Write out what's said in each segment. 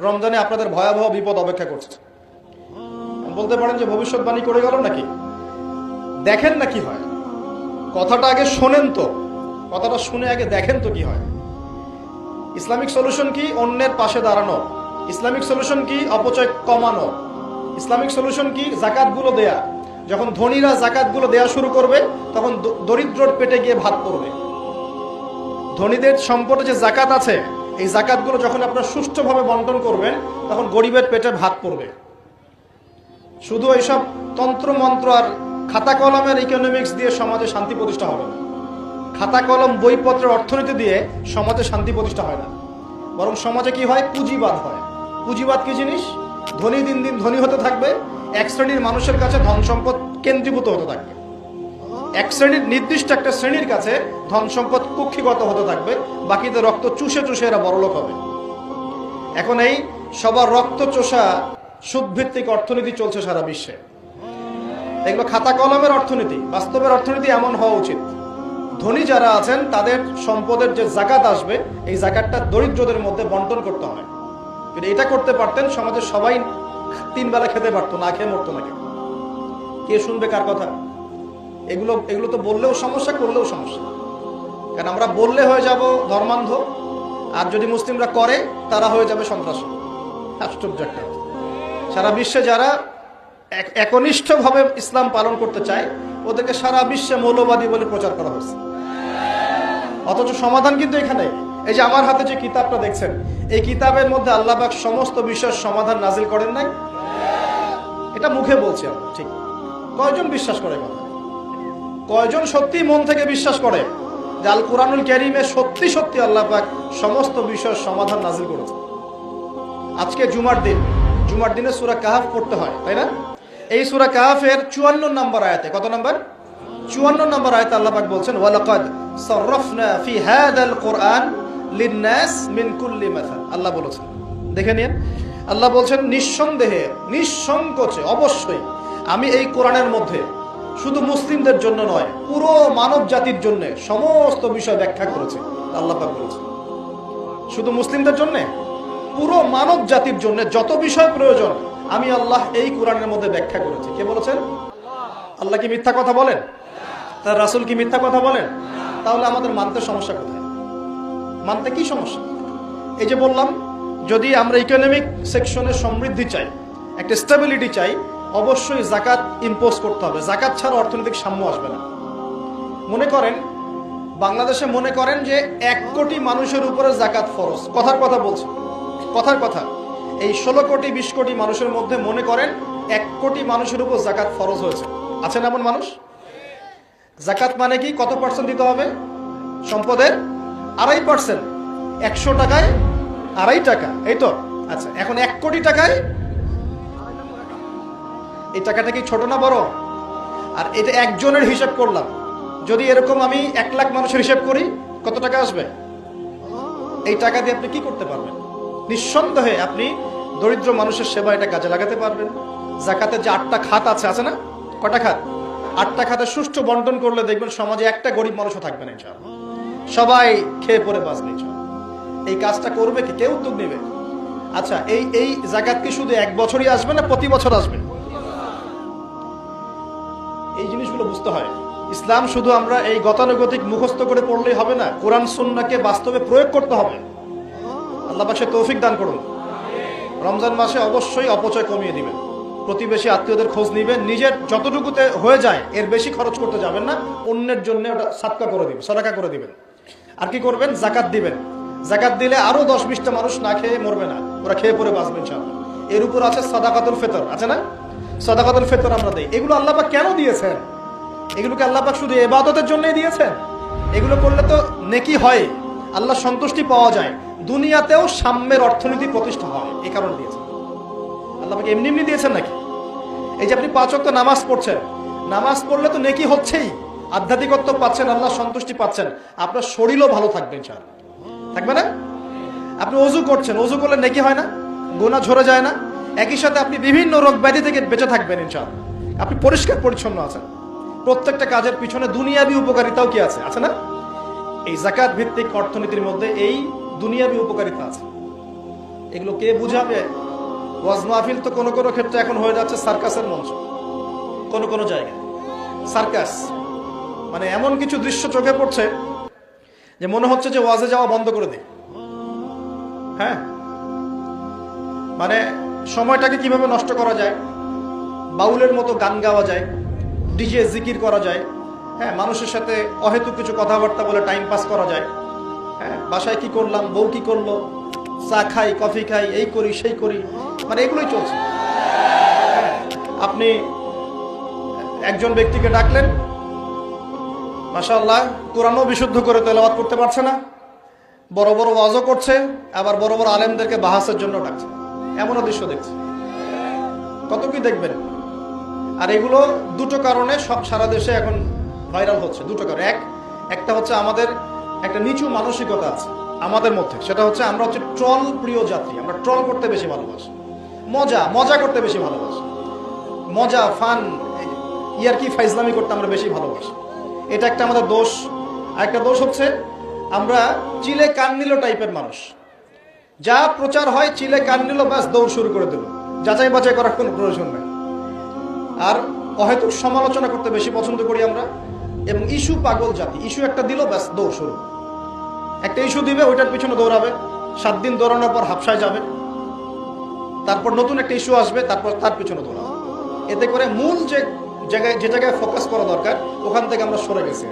রমজানে আপনাদের ভয়াবহ বিপদ অপেক্ষা করছে। বলতে পারেন যে ভবিষ্যৎবাণী করে গেল নাকি? দেখেন না কি হয়। কথাটা আগে শোনেন তো। কথাটা শুনে আগে দেখেন তো কি হয়। ইসলামিক সলিউশন কি অন্যের পাশে দাঁড়ানো? ইসলামিক সলিউশন কি অপচয় কমানো? ইসলামিক সলিউশন কি জাকাতগুলো দেয়া? যখন ধনীরা জাকাতগুলো দেয়া শুরু করবে, তখন দরিদ্রর পেটে গিয়ে ভাত পড়বে। ধনীদের সম্পদে যে জাকাত আছে এই জাকাতগুলো যখন আপনারা সুষ্ঠুভাবে বন্টন করবেন, তখন গরিবের পেটে ভাত পড়বে। শুধু এইসব তন্ত্র মন্ত্র আর খাতা কলমের ইকোনমিক্স দিয়ে সমাজে শান্তি প্রতিষ্ঠা হবে খাতা কলম, বইপত্রের অর্থনীতি দিয়ে সমাজে শান্তি প্রতিষ্ঠা হয় না। বরং সমাজে কি হয়? পুঁজিবাদ হয়। পুঁজিবাদ কি জিনিস? ধনী দিন দিন ধনী হতে থাকবে, এক শ্রেণির মানুষের কাছে ধন সম্পদ কেন্দ্রীভূত হতে থাকবে। এক শ্রেণির নির্দিষ্ট একটা শ্রেণির কাছে ধন সম্পদ কুক্ষিগত হতে থাকবে বাকিদের রক্ত চুষে চুষে এরা বড়লোক হবে। এখন এই সবার রক্ত চোষা সুদভিত্তিক অর্থনীতি চলছে সারা বিশ্বে। এগুলো খাতা কলমের অর্থনীতি, বাস্তবের অর্থনীতি এমন হওয়া উচিত। ধনী যারা আছেন, তাদের সম্পদের যে জাকাত আসবে, এই জাকাতটা দরিদ্রদের মধ্যে বন্টন করতে হয় কিন্তু এটা করতে পারতেন সমাজের সবাই তিন বেলা খেতে পারতো, না খেয়ে মরতো না। কে শুনবে কার কথা? এগুলো এগুলো তো বললেও সমস্যা, করলেও সমস্যা। কারণ আমরা বললে হয়ে যাব ধর্মান্ধ, আর যদি মুসলিমরা করে, তারা হয়ে যাবে সন্ত্রাসী। আশ্চর্য একটা সারা বিশ্বে যারা এক- একনিষ্ঠভাবে ইসলাম পালন করতে চায়, ওদেরকে সারা বিশ্বে মৌলবাদী বলে প্রচার করা হয়েছে। অথচ সমাধান কিন্তু এখানে। এই যে আমার হাতে যে কিতাবটা দেখছেন, এই কিতাবের মধ্যে আল্লাহবাক সমস্ত বিষয়ের সমাধান নাজিল করেন নাই? এটা মুখে বলছি আমরা ঠিক। কয়জন বিশ্বাস করে কথা? কয়জন সত্যি মন থেকে বিশ্বাস করে? যে আল কোরআনুল ক্যারিমে সত্যি সত্যি আল্লাহ পাক সমস্ত বিষয়ের সমাধান নাজিল করেছে আজকে জুমার দিন। জুমার দিনে সুরা কাহাফ পড়তে হয়, তাই না? এই সুরা কাহাফের চুয়ান্ন নম্বর আয়াতে, কত নম্বর? চুয়ান্ন নম্বর আয়াতে আল্লাহ পাক বলছেন, ওয়ালাকাদ সাররাফনা ফি হাদাল কোরআন লিন্নাস মিন কুল্লি আল্লাহ বলেছেন। দেখে নিন। আল্লাহ বলছেন, নিঃসন্দেহে, নিঃসংকোচে, অবশ্যই আমি এই কোরআনের মধ্যে শুধু মুসলিমদের জন্য নয়, পুরো মানব জাতির জন্য সমস্ত বিষয় ব্যাখ্যা করেছে। আল্লাহ পাক বলেছেন। শুধু মুসলিমদের জন্য? পুরো মানব জাতির জন্য যত বিষয় প্রয়োজন, আমি আল্লাহ এই কোরআনের মধ্যে ব্যাখ্যা করেছি। কে বলেছেন? আল্লাহ কি মিথ্যা কথা বলেন? তার রাসূল কি মিথ্যা কথা বলেন? তাহলে আমাদের মানতে সমস্যা কোথায়? মানতে কি সমস্যা? এই যে বললাম, যদি আমরা ইকোনমিক সেকশনে সমৃদ্ধি চাই, একটা স্টেবিলিটি চাই অবশ্যই জাকাত ইম্পোজ করতে হবে। জাকাত ছাড়া অর্থনৈতিক সাম্য আসবে না। মনে করেন, বাংলাদেশে মনে করেন যে এক কোটি মানুষের উপরে জাকাত ফরজ। কথার কথা বলছে। কথার কথা। এই ষোলো কোটি, বিশ কোটি মানুষের মধ্যে মনে করেন এক কোটি মানুষের উপর জাকাত ফরজ হয়েছে। আছেন এমন মানুষ? জাকাত মানে কি? কত পার্সেন্ট দিতে হবে? সম্পদের আড়াই পার্সেন্ট একশো টাকায় আড়াই টাকা। এই তো? আচ্ছা এখন এক কোটি টাকায় এই টাকাটা কি ছোট না বড়? আর এটা একজনের হিসাব করলাম। যদি এরকম আমি এক লাখ মানুষের হিসাব করি, কত টাকা আসবে? এই টাকা দিয়ে আপনি কি করতে পারবেন? নিঃসন্দেহে আপনি দরিদ্র মানুষের সেবা এটা কাজে লাগাতে পারবেন। জাকাতে যে আটটা খাত আছে আছে না? কটা খাত? আটটা খাতে সুষ্ঠু বন্টন করলে দেখবেন সমাজে একটা গরিব মানুষও থাকবে না সবাই খেয়ে পরে বাঁচবে এই কাজটা করবে কি? কেউ উদ্যোগ নেবে। আচ্ছা এই এই জাকাত কি শুধু এক বছরই আসবে না, প্রতি বছর আসবে? এই জিনিসগুলো বুঝতে হয়। ইসলাম শুধু আমরা এই গতানুগতিক মুখস্থ করে পড়লেই হবে না, কোরআন সুন্নাকে বাস্তবে প্রয়োগ করতে হবে। আল্লাহ পাশে তৌফিক দান করুন। রমজান মাসে অবশ্যই অপচয় কমিয়ে দিবেন। প্রতিবেশী আত্মীয়দের খোঁজ নিবেন, নিজের যতটুকুতে হয়ে যায়, এর বেশি খরচ করতে যাবেন না, অন্যের জন্য ওটা সাতকা করে দিবেন, সদাকা করে দিবেন। আর কি করবেন? জাকাত দিবেন। জাকাত দিলে আরও দশ বিশটা মানুষ না খেয়ে মরবে না, ওরা খেয়ে পরে বাঁচবেন ইনশাআল্লাহ। এর উপর আছে সাদাকাতুল ফেতর, আছে না? সাদাকাতুল ফেতর আমরা দিই। এগুলো আল্লাহ পাক কেন দিয়েছেন? এগুলোকে আল্লাহ পাক শুধু এবাদতের জন্যই দিয়েছেন? এগুলো করলে তো নেকি হয়, আল্লাহ সন্তুষ্টি পাওয়া যায়, দুনিয়াতেও সাম্যের অর্থনীতি প্রতিষ্ঠা হয় এই কারণে দিয়েছেন। আল্লাহ পাক এমনি এমনি দিয়েছেন নাকি? এই যে আপনি পাঁচ ওয়াক্ত নামাজ পড়ছেন, নামাজ পড়লে তো নেকি হচ্ছেই। আধ্যাত্মিকত্ব পাচ্ছেন, আল্লাহ সন্তুষ্টি পাচ্ছেন। আপনার শরীরও ভালো থাকবে ইনশাআল্লাহ। থাকবে না? আপনি অজু করছেন, অজু করলে নেকি হয় না? গোনা ঝরে যায় না? একই সাথে আপনি বিভিন্ন রোগ ব্যাধি থেকে বেঁচে থাকবেন ইনশাআল্লাহ। আপনি পরিষ্কার পরিচ্ছন্ন আছেন। প্রত্যেকটা কাজের পিছনে দুনিয়াবি উপকারিতাও কি আছে? আছে না? এই জাকাত ভিত্তিক অর্থনীতির মধ্যে এই দুনিয়াবি উপকারিতা আছে। এগুলো কে বুঝাবে? ওয়াজ মাহফিল তো কোনো কোনো ক্ষেত্রে এখন হয়ে যাচ্ছে সার্কাসের মঞ্চ। কোনো কোনো জায়গায়। সার্কাস মানে এমন কিছু দৃশ্য চোখে পড়ছে যে মনে হচ্ছে যে ওয়াজে যাওয়া বন্ধ করে দিই। হ্যাঁ? মানে সময়টাকে কীভাবে নষ্ট করা যায়? বাউলের মতো গান গাওয়া যায় ডিজে জিকির করা যায় হ্যাঁ মানুষের সাথে অহেতুক কিছু কথাবার্তা বলে টাইম পাস করা যায় হ্যাঁ বাসায় কি করলাম বউ কি করল চা খাই কফি খাই এই করি সেই করি মানে এগুলোই চলছে। হ্যাঁ, আপনি একজন ব্যক্তিকে ডাকলেন মাশাআল্লাহ কোরআনও বিশুদ্ধ করে তেলাওয়াত করতে পারছে না বড় বড় ওয়াজও করছে আবার বড় বড় আলেমদেরকে বাহাসের জন্য ডাকছে। এমনও দৃশ্য দেখছি। কত কি দেখবেন? আর এগুলো দুটো কারণে সব সারা দেশে এখন ভাইরাল হচ্ছে, দুটো কারণ। এক, একটা হচ্ছে আমাদের একটা নিচু মানসিকতা আছে আমাদের মধ্যে, সেটা হচ্ছে আমরা হচ্ছে ট্রল প্রিয় যাত্রী, আমরা ট্রল করতে বেশি ভালোবাসি। মজা মজা করতে বেশি ভালোবাসি। মজা, ফান, ইয়ারকি, ফাইজলামি করতে আমরা বেশি ভালোবাসি। এটা একটা আমাদের দোষ। আর একটা দোষ হচ্ছে আমরা চিলে কান নিল টাইপের মানুষ। যা প্রচার হয় চিলে কান নিল, ব্যাস দৌড় শুরু করে দিল। যাচাই বাছাই করার কোনো প্রয়োজন নেই। আর অহেতুক সমালোচনা করতে বেশি পছন্দ করি আমরা। এবং ইস্যু পাগল জাতি ইস্যু একটা দিল, ব্যাস দৌড় শুরু। একটা ইস্যু দিবে, ওইটার পিছনে দৌড়াবে। সাত দিন দৌড়ানোর পর হাফসায় যাবে। তারপর নতুন একটা ইস্যু আসবে, তারপর তার পিছনে দৌড়াবে। এতে করে মূল যে জায়গায় যে জায়গায় ফোকাস করা দরকার, ওখান থেকে আমরা সরে গেছি।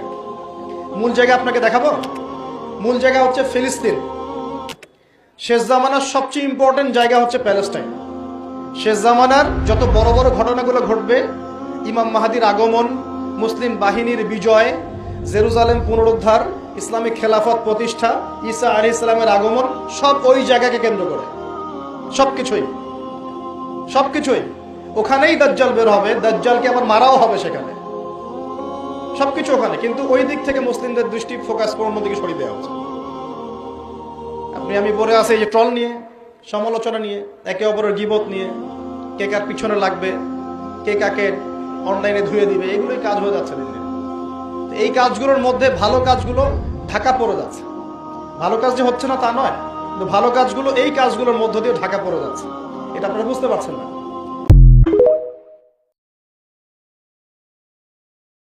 মূল জায়গা আপনাকে দেখাবো? মূল জায়গা হচ্ছে ফিলিস্তিন। শেষ জামানার সবচেয়ে ইম্পর্টেন্ট জায়গা হচ্ছে প্যালেস্টাইন। শেষ জামানার যত বড় বড় ঘটনাগুলো ঘটবে, ইমাম মাহাদির আগমন, মুসলিম বাহিনীর বিজয়, জেরুজালেম পুনরুদ্ধার, ইসলামিক খেলাফত প্রতিষ্ঠা, ঈসা আলী ইসলামের আগমন, সব ওই জায়গাকে কেন্দ্র করে। সব কিছুই সব কিছুই ওখানেই দাজ্জাল বের হবে, দাজ্জালকে আবার মারাও হবে সেখানে। সবকিছু ওখানে, কিন্তু ওই দিক থেকে মুসলিমদের দৃষ্টি ফোকাস অন্যদিকে সরিয়ে দেওয়া হচ্ছে। আপনি, আমি পড়ে আছে এই যে ট্রল নিয়ে, সমালোচনা নিয়ে, একে অপরের গিবত নিয়ে, কে কার পিছনে লাগবে, কে কাকে অনলাইনে ধুয়ে দিবে, এগুলোই কাজ হয়ে যাচ্ছে দিন। তো এই কাজগুলোর মধ্যে ভালো কাজগুলো ঢাকা পড়ে যাচ্ছে। ভালো কাজ যে হচ্ছে না তা নয়, কিন্তু ভালো কাজগুলো এই কাজগুলোর মধ্য দিয়ে ঢাকা পড়ে যাচ্ছে। এটা আপনারা বুঝতে পারছেন না।